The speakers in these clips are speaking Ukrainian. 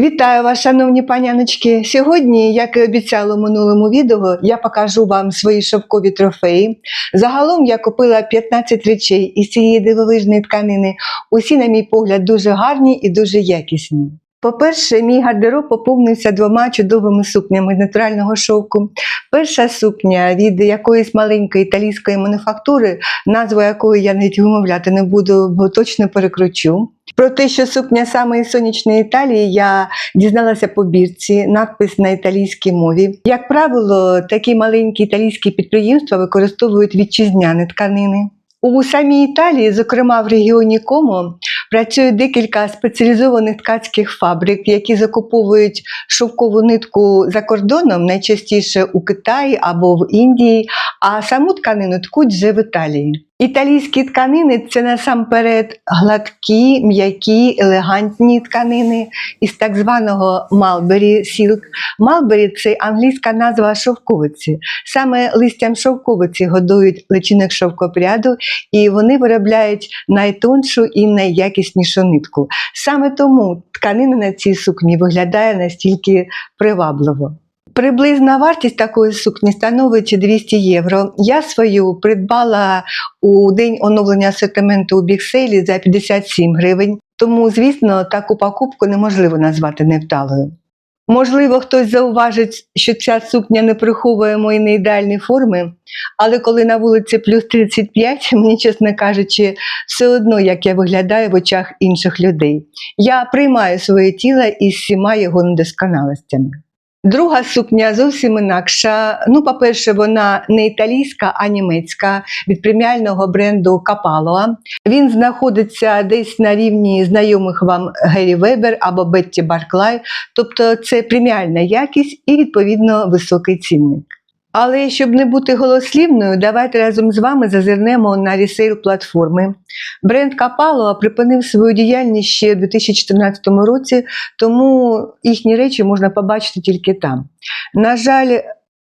Вітаю вас, шановні паняночки. Сьогодні, як і обіцяла в минулому відео, я покажу вам свої шовкові трофеї. Загалом я купила 15 речей із цієї дивовижної тканини. Усі, на мій погляд, дуже гарні і дуже якісні. По-перше, мій гардероб поповнився двома чудовими сукнями з натурального шовку. Перша сукня від якоїсь маленької італійської мануфактури, назву якої я навіть вимовляти не буду, бо точно перекручу. Про те, що сукня саме сонячної Італії, я дізналася по бірці, надпис на італійській мові. Як правило, такі маленькі італійські підприємства використовують вітчизняні тканини. У самій Італії, зокрема в регіоні Комо, працює декілька спеціалізованих ткацьких фабрик, які закуповують шовкову нитку за кордоном, найчастіше у Китаї або в Індії, а саму тканину ткуть вже в Італії. Італійські тканини це насамперед гладкі, м'які, елегантні тканини із так званого Mulberry Silk. Mulberry – це англійська назва шовковиці. Саме листям шовковиці годують личинок шовкопряду, і вони виробляють найтоншу і найякіснішу нитку. Саме тому тканина на цій сукні виглядає настільки привабливо. Приблизна вартість такої сукні становить 200 євро. Я свою придбала у день оновлення асортименту у біксейлі за 57 гривень, тому, звісно, таку покупку неможливо назвати невдалою. Можливо, хтось зауважить, що ця сукня не приховує мої неідеальні форми, але коли на вулиці плюс 35, мені, чесно кажучи, все одно, як я виглядаю в очах інших людей. Я приймаю своє тіло із всіма його недосконалостями. Друга сукня зовсім інакша. Ну, по-перше, вона не італійська, а німецька від преміального бренду Капалоа. Він знаходиться десь на рівні знайомих вам Гері Вебер або Бетті Барклай, тобто це преміальна якість і відповідно високий цінник. Але щоб не бути голослівною, давайте разом з вами зазирнемо на ресейл платформи. Бренд Капало припинив свою діяльність ще у 2014 році, тому їхні речі можна побачити тільки там. На жаль,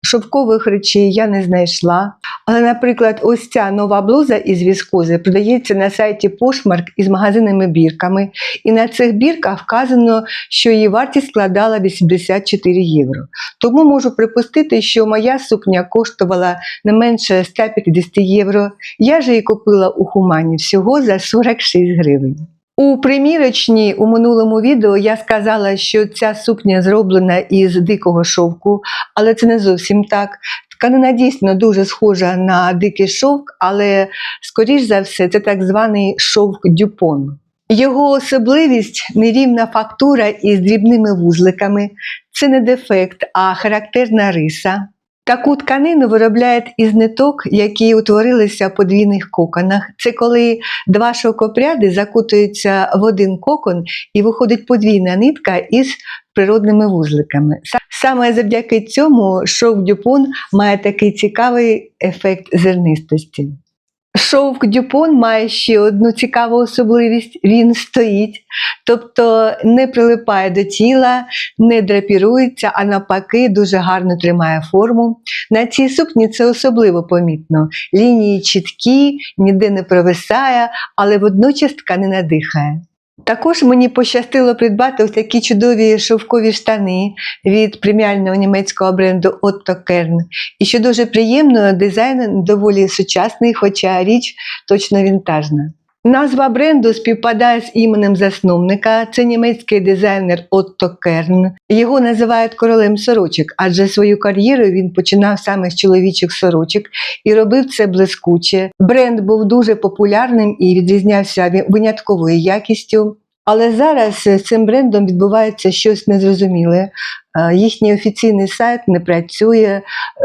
шовкових речей я не знайшла. Але, наприклад, ось ця нова блуза із віскози продається на сайті Poshmark із магазинними бірками, і на цих бірках вказано, що її вартість складала 84 євро. Тому можу припустити, що моя сукня коштувала не менше 150 євро. Я ж її купила у Хумані всього за 46 гривень. У примірочній у минулому відео я сказала, що ця сукня зроблена із дикого шовку, але це не зовсім так. Тканина дійсно дуже схожа на дикий шовк, але, скоріш за все, це так званий шовк дюпон. Його особливість нерівна фактура із дрібними вузликами. Це не дефект, а характерна риса. Таку тканину виробляють із ниток, які утворилися в подвійних коконах. Це коли два шовкопряди закутуються в один кокон і виходить подвійна нитка із природними вузликами. Саме завдяки цьому шовк дюпон має такий цікавий ефект зернистості. Шовк дюпон має ще одну цікаву особливість: він стоїть, тобто не прилипає до тіла, не драпірується, а навпаки, дуже гарно тримає форму. На цій сукні це особливо помітно. Лінії чіткі, ніде не провисає, але водночас тканина дихає. Також мені пощастило придбати ось такі чудові шовкові штани від преміального німецького бренду Otto Kern. І що дуже приємно, дизайн доволі сучасний, хоча річ точно вінтажна. Назва бренду співпадає з іменем засновника. Це німецький дизайнер Отто Керн. Його називають королем сорочок, адже свою кар'єру він починав саме з чоловічих сорочок і робив це блискуче. Бренд був дуже популярним і відрізнявся винятковою якістю. Але зараз з цим брендом відбувається щось незрозуміле. Е, Їхній офіційний сайт не працює.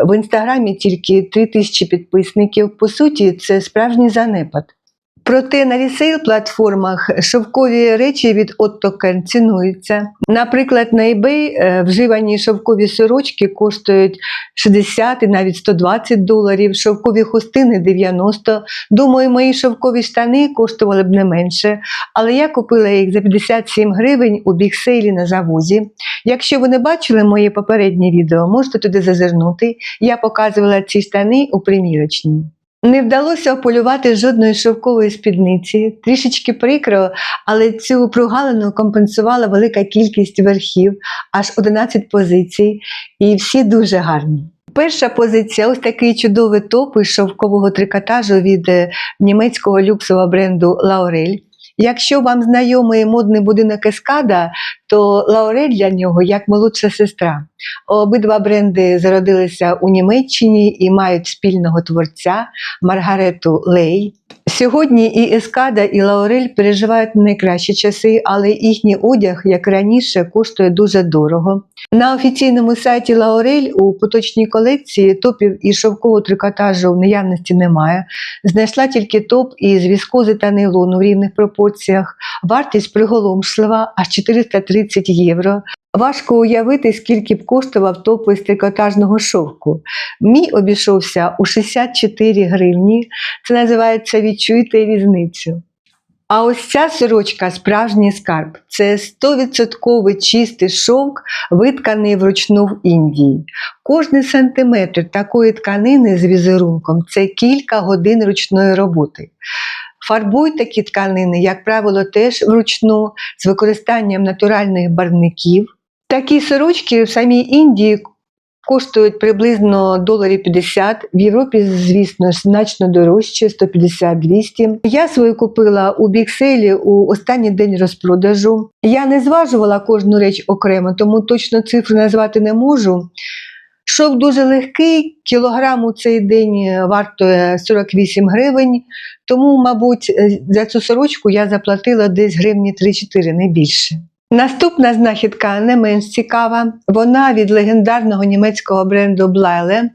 В інстаграмі тільки 3 тисячі підписників. По суті, це справжній занепад. Проте на ресейл платформах шовкові речі від Kern цінуються. Наприклад, на eBay е, вживані шовкові сорочки коштують 60 і навіть 120 доларів, шовкові хустини 90. Думаю, мої шовкові штани коштували б не менше, але я купила їх за 57 гривень у біксейлі на завозі. Якщо ви не бачили моє попереднє відео, можете туди зазирнути. Я показувала ці штани у примірочній. Не вдалося ополювати жодної шовкової спідниці. Трішечки прикро, але цю прогалину компенсувала велика кількість верхів, аж 11 позицій, і всі дуже гарні. Перша позиція ось такий чудовий топ із шовкового трикотажу від е, німецького люксового бренду Laurel. Якщо вам знайомий модний будинок Ескада, то Лаурель для нього як молодша сестра. Обидва бренди зародилися у Німеччині і мають спільного творця Маргарету Лей. Сьогодні і Ескада, і Лаурель переживають найкращі часи, але їхній одяг, як раніше, коштує дуже дорого. На офіційному сайті Лаурель у поточній колекції топів і шовкового трикотажу в наявності немає. Знайшла тільки топ із віскози та нейлону в рівних пропорціях. Вартість приголомшлива аж 430 євро. Важко уявити, скільки б коштував топ із трикотажного шовку. Мій обійшовся у 64 гривні. Це називається відчуйте різницю. А ось ця сорочка справжній скарб. Це 100% чистий шовк, витканий вручну в Індії. Кожний сантиметр такої тканини з візерунком це кілька годин ручної роботи. Фарбують такі тканини, як правило, теж вручну з використанням натуральних барвників. Такі сорочки в самій Індії коштують приблизно доларів 50. В Європі, звісно значно дорожче 150-200. Я свою купила у бікселі у останній день розпродажу. Я не зважувала кожну реч окремо, тому точно цифру назвати не можу. Шов дуже легкий, кілограм у цей день вартує 48 гривень, тому, мабуть, за цю сорочку я заплатила десь гривні 3-4, не більше. Наступна знахідка не менш цікава. Вона від легендарного німецького бренду Блайле.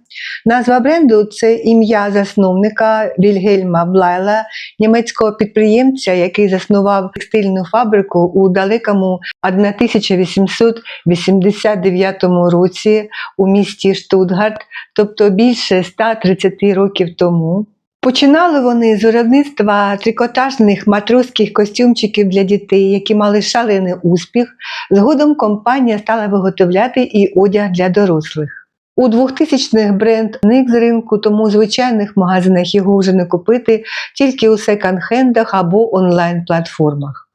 Назва бренду це ім'я засновника Вільгельма Блайла, німецького підприємця, який заснував текстильну фабрику у далекому 1889 році у місті Штутгарт, тобто більше 130 років тому. Починали вони з виробництва трикотажних матроських костюмчиків для дітей, які мали шалений успіх. Згодом компанія стала виготовляти і одяг для дорослих. У 2000-х бренд зник з ринку, тому в звичайних магазинах його вже не купити тільки у секонд-хендах або онлайн-платформах.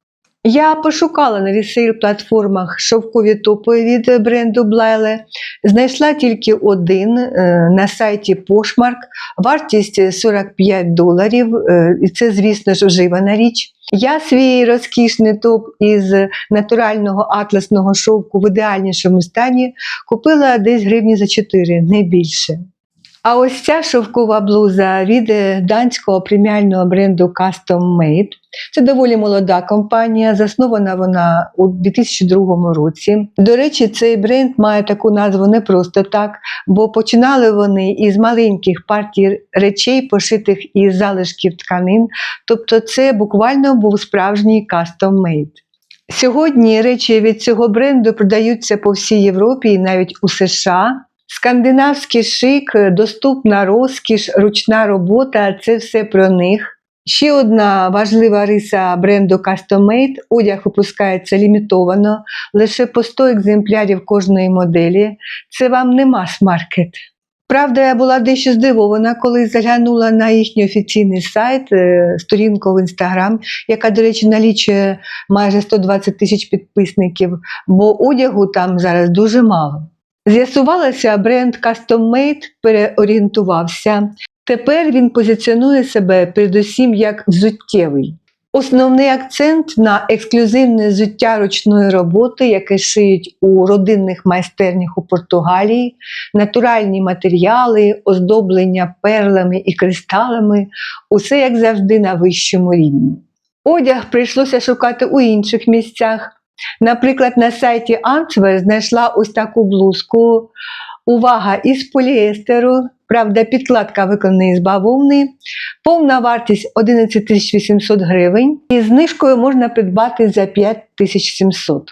Я пошукала на ресейл-платформах шовкові топи від бренду Блайле. Знайшла тільки один е, на сайті Poshmark, вартість 45 доларів, е, і це, звісно ж, вживана річ. Я свій розкішний топ із натурального атласного шовку в ідеальнішому стані купила десь гривні за 4, не більше. А ось ця шовкова блуза від е, данського преміального бренду Custom Made. Це доволі молода компанія, заснована вона у 2002 році. До речі, цей бренд має таку назву не просто так, бо починали вони із маленьких партій речей, пошитих із залишків тканин. Тобто, це буквально був справжній Custom Made. Сьогодні речі від цього бренду продаються по всій Європі і навіть у США. Скандинавський шик, доступна розкіш, ручна робота це все про них. Ще одна важлива риса бренду Custom Made – одяг випускається лімітовано, лише по 100 екземплярів кожної моделі. Це вам не мас-маркет. Правда, я була дещо здивована, коли заглянула на їхній офіційний сайт, е, сторінку в інстаграм, яка, до речі, налічує майже 120 тисяч підписників, бо одягу там зараз дуже мало. З'ясувалося, бренд Custom Made переорієнтувався. Тепер він позиціонує себе передусім як взуттєвий. Основний акцент на ексклюзивне взуття ручної роботи, яке шиють у родинних майстернях у Португалії, натуральні матеріали, оздоблення перлами і кристалами усе як завжди на вищому рівні. Одяг прийшлося шукати у інших місцях. Наприклад, на сайті Answer знайшла ось таку блузку. Увага із поліестеру, правда, підкладка виконана із бавовни, повна вартість 11 800 гривень, і знижкою можна придбати за 5700.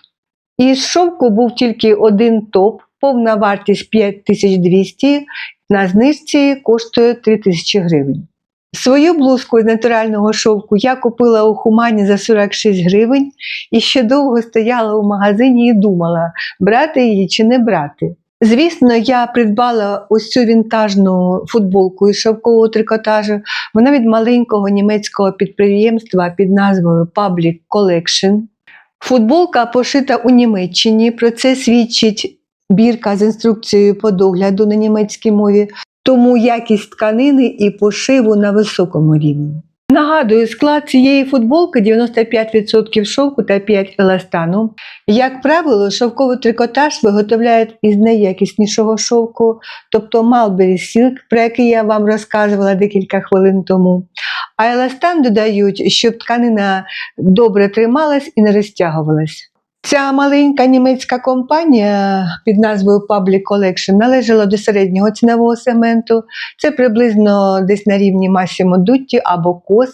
Із шовку був тільки один топ, повна вартість 5200, на знижці коштує 3000 гривень. Свою блузку з натурального шовку я купила у Хумані за 46 гривень і ще довго стояла у магазині і думала, брати її чи не брати. Звісно, я придбала ось цю вінтажну футболку із шовкового трикотажу. Вона від маленького німецького підприємства під назвою Public Collection. Футболка пошита у Німеччині. Про це свідчить бірка з інструкцією по догляду на німецькій мові, тому якість тканини і пошиву на високому рівні. Нагадую, склад цієї футболки 95% шовку та 5 еластану. Як правило, шовковий трикотаж виготовляють із найякіснішого шовку, тобто Mulberry Silk, про який я вам розказувала декілька хвилин тому. А еластан додають, щоб тканина добре трималась і не розтягувалась. Ця маленька німецька компанія під назвою Public Collection належала до середнього цінового сегменту. Це приблизно десь на рівні Massimo Dutti або COS.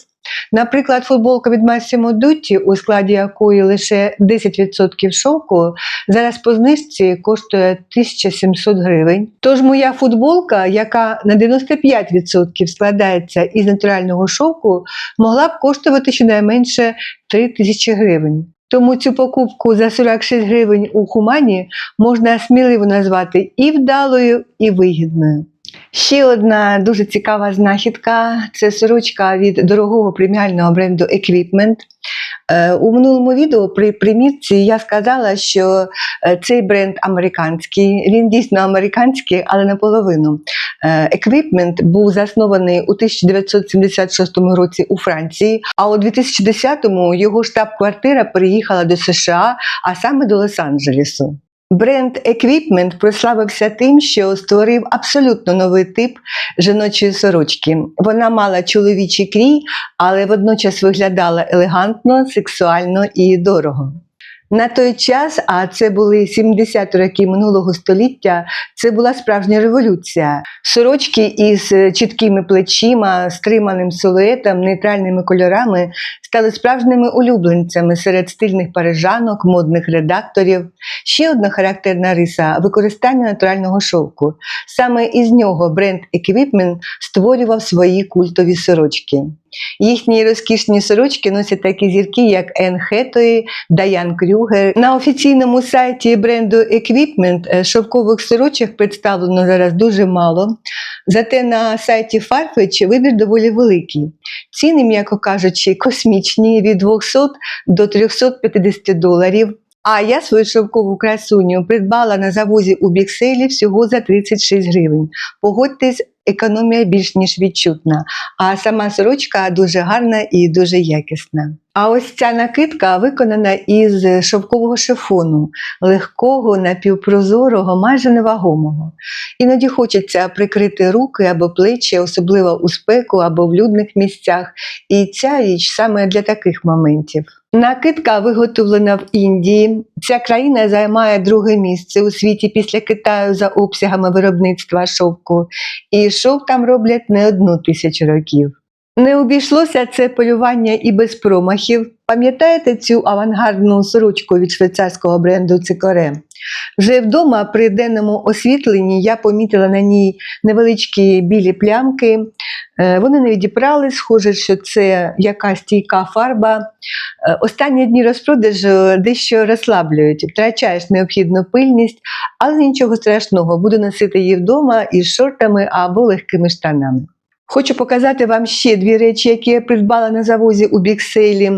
Наприклад, футболка від Massimo Dutti, у складі якої лише 10% шовку, зараз по знижці коштує 1700 гривень. Тож моя футболка, яка на 95% складається із натурального шовку, могла б коштувати щонайменше 3000 гривень. Тому цю покупку за 46 гривень у Хумані можна сміливо назвати і вдалою, і вигідною. Ще одна дуже цікава знахідка це сорочка від дорогого преміального бренду Equipment. Е, У минулому відео при примітці я сказала, що е, цей бренд американський, він дійсно американський, але наполовину. Еквіпмент був заснований у 1976 році у Франції, а у 2010-му його штаб-квартира переїхала до США, а саме до Лос-Анджелесу. Бренд Equipment прославився тим, що створив абсолютно новий тип жіночої сорочки. Вона мала чоловічий крій, але водночас виглядала елегантно, сексуально і дорого. На той час, а це були 70 роки минулого століття, це була справжня революція. Сорочки із чіткими плечима, стриманим силуетом, нейтральними кольорами стали справжніми улюбленцями серед стильних парижанок, модних редакторів. Ще одна характерна риса використання натурального шовку. Саме із нього бренд Equipment створював свої культові сорочки. Їхні розкішні сорочки носять такі зірки, як Енн Хетої, Даян Крюгер. На офіційному сайті бренду Equipment е, шовкових сорочок представлено зараз дуже мало. Зате на сайті Farfetch вибір доволі великий. Ціни, м'яко кажучи, космічні від 200 до 350 доларів. А я свою шовкову красуню придбала на завозі у бікселі всього за 36 гривень. Погодьтесь, економія більш ніж відчутна, а сама сорочка дуже гарна і дуже якісна. А ось ця накидка виконана із шовкового шифону, легкого, напівпрозорого, майже невагомого. Іноді хочеться прикрити руки або плечі, особливо у спеку або в людних місцях. І ця річ саме для таких моментів. Накидка виготовлена в Індії. Ця країна займає друге місце у світі після Китаю за обсягами виробництва шовку. І шов там роблять не одну тисячу років. Не обійшлося це полювання і без промахів. Пам'ятаєте цю авангардну сорочку від швейцарського бренду Цикоре? Вже вдома при денному освітленні я помітила на ній невеличкі білі плямки. Е, Вони не відібрали, схоже, що це якась стійка фарба. Е, Останні дні розпродажу дещо розслаблюють, втрачаєш необхідну пильність, але нічого страшного, буду носити її вдома із шортами або легкими штанами. Хочу показати вам ще дві речі, які я придбала на завозі у бікселі.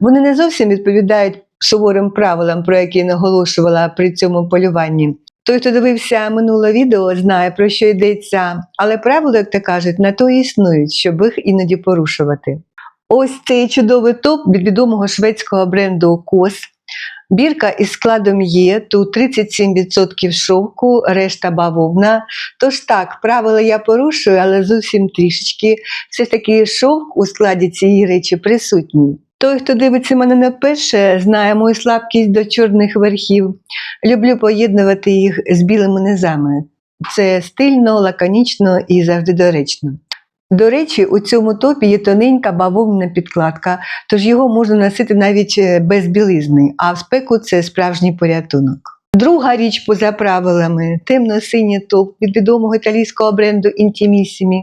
Вони не зовсім відповідають суворим правилам, про які я наголошувала при цьому полюванні. Той, хто дивився минуле відео, знає, про що йдеться, але правила, як то кажуть, на то існують, щоб їх іноді порушувати. Ось цей чудовий топ від відомого шведського бренду Кос. Бірка із складом є, тут 37% шовку, решта бавовна. Тож так, правила я порушую, але зовсім трішечки. Все ж таки шовк у складі цієї речі присутній. Той, хто дивиться мене не вперше, знає мою слабкість до чорних верхів. Люблю поєднувати їх з білими низами. Це стильно, лаконічно і завжди доречно. До речі, у цьому топі є тоненька бавовна підкладка, тож його можна носити навіть е, без білизни, а в спеку це справжній порятунок. Друга річ поза правилами темно-синій топ від відомого італійського бренду Intimissimi.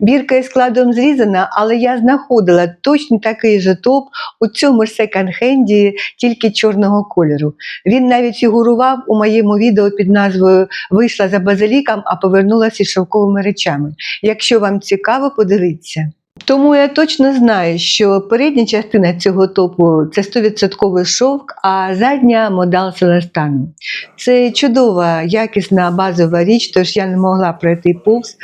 Бірка із складом зрізана, але я знаходила точно такий же топ у цьому ж секонд-хенді, тільки чорного кольору. Він навіть фігурував у моєму відео під назвою Вийшла за базиліком, а повернулася із шовковими речами. Якщо вам цікаво, подивіться. Тому я точно знаю, що передня частина цього топу це 100% шовк, а задня модал Селестану. Це чудова, якісна базова річ, тож я не могла пройти повз.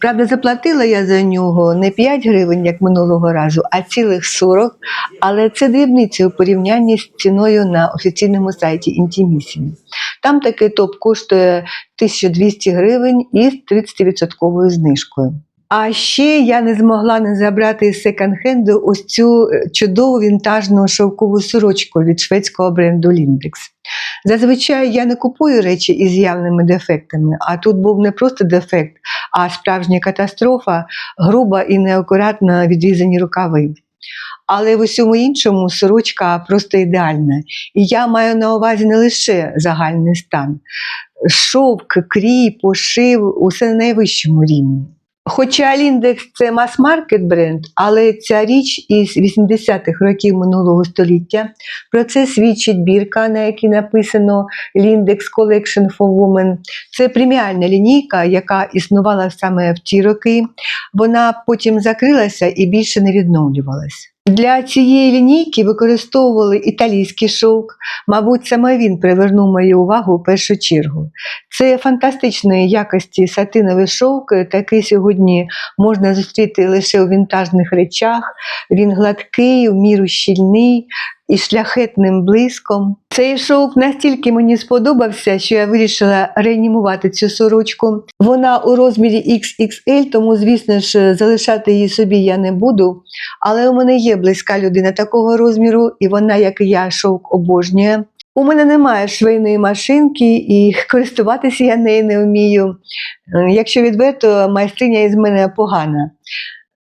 Правда, заплатила я за нього не 5 гривень, як минулого разу, а цілих 40, але це дрібниці у порівнянні з ціною на офіційному сайті Intimissimi. Там такий топ коштує 1200 гривень із 30% знижкою. А ще я не змогла не забрати з секонд-хенду ось цю е, чудову вінтажну шовкову сорочку від шведського бренду Lindex. Зазвичай я не купую речі із явними дефектами, а тут був не просто дефект, а справжня катастрофа, груба і неакуратно відрізані рукави. Але в усьому іншому сорочка просто ідеальна. І я маю на увазі не лише загальний стан. Шовк, крій, пошив усе на найвищому рівні. Хоча Ліндекс це мас-маркет бренд, але ця річ із 80-х років минулого століття. Про це свідчить бірка, на якій написано Lindex Collection for Women. Це преміальна лінійка, яка існувала саме в ті роки. Вона потім закрилася і більше не відновлювалась. Для цієї лінійки використовували італійський шовк. Мабуть, саме він привернув мою увагу в першу чергу. Це фантастичної якості сатиновий шовк, такий сьогодні можна зустріти лише у вінтажних речах. Він гладкий, в міру щільний і шляхетним блиском. Цей шовк настільки мені сподобався, що я вирішила реанімувати цю сорочку. Вона у розмірі XXL, тому, звісно ж, залишати її собі я не буду. Але у мене є близька людина такого розміру, і вона, як і я, шовк обожнює. У мене немає швейної машинки і користуватися я нею не вмію. Якщо відверто, майстриня із мене погана.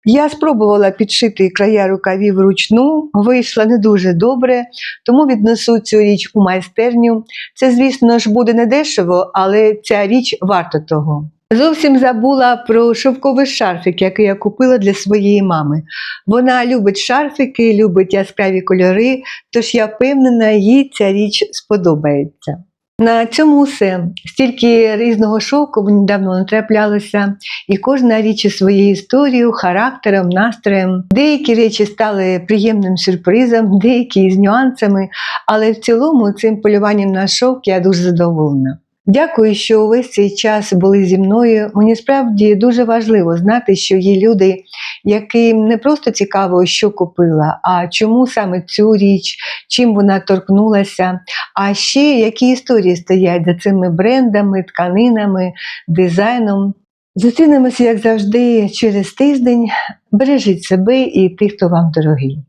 Я спробувала підшити края рукавів вручну, вийшла не дуже добре, тому віднесу цю річ у майстерню. Це, звісно ж, буде недешево, але ця річ варта того. Зовсім забула про шовковий шарфик, який я купила для своєї мами. Вона любить шарфики, любить яскраві кольори, тож я впевнена, їй ця річ сподобається. На цьому все. Стільки різного шовку мені давно не траплялося, і кожна річ із своєю історією, характером, настроєм. Деякі речі стали приємним сюрпризом, деякі з нюансами, але в цілому цим полюванням на шовк я дуже задоволена. Дякую, що увесь цей час були зі мною. Мені справді дуже важливо знати, що є люди, яким не просто цікаво, що купила, а чому саме цю річ, чим вона торкнулася, а ще які історії стоять за цими брендами, тканинами, дизайном. Зустрінемося, як завжди, через тиждень. Бережіть себе і тих, хто вам дорогий.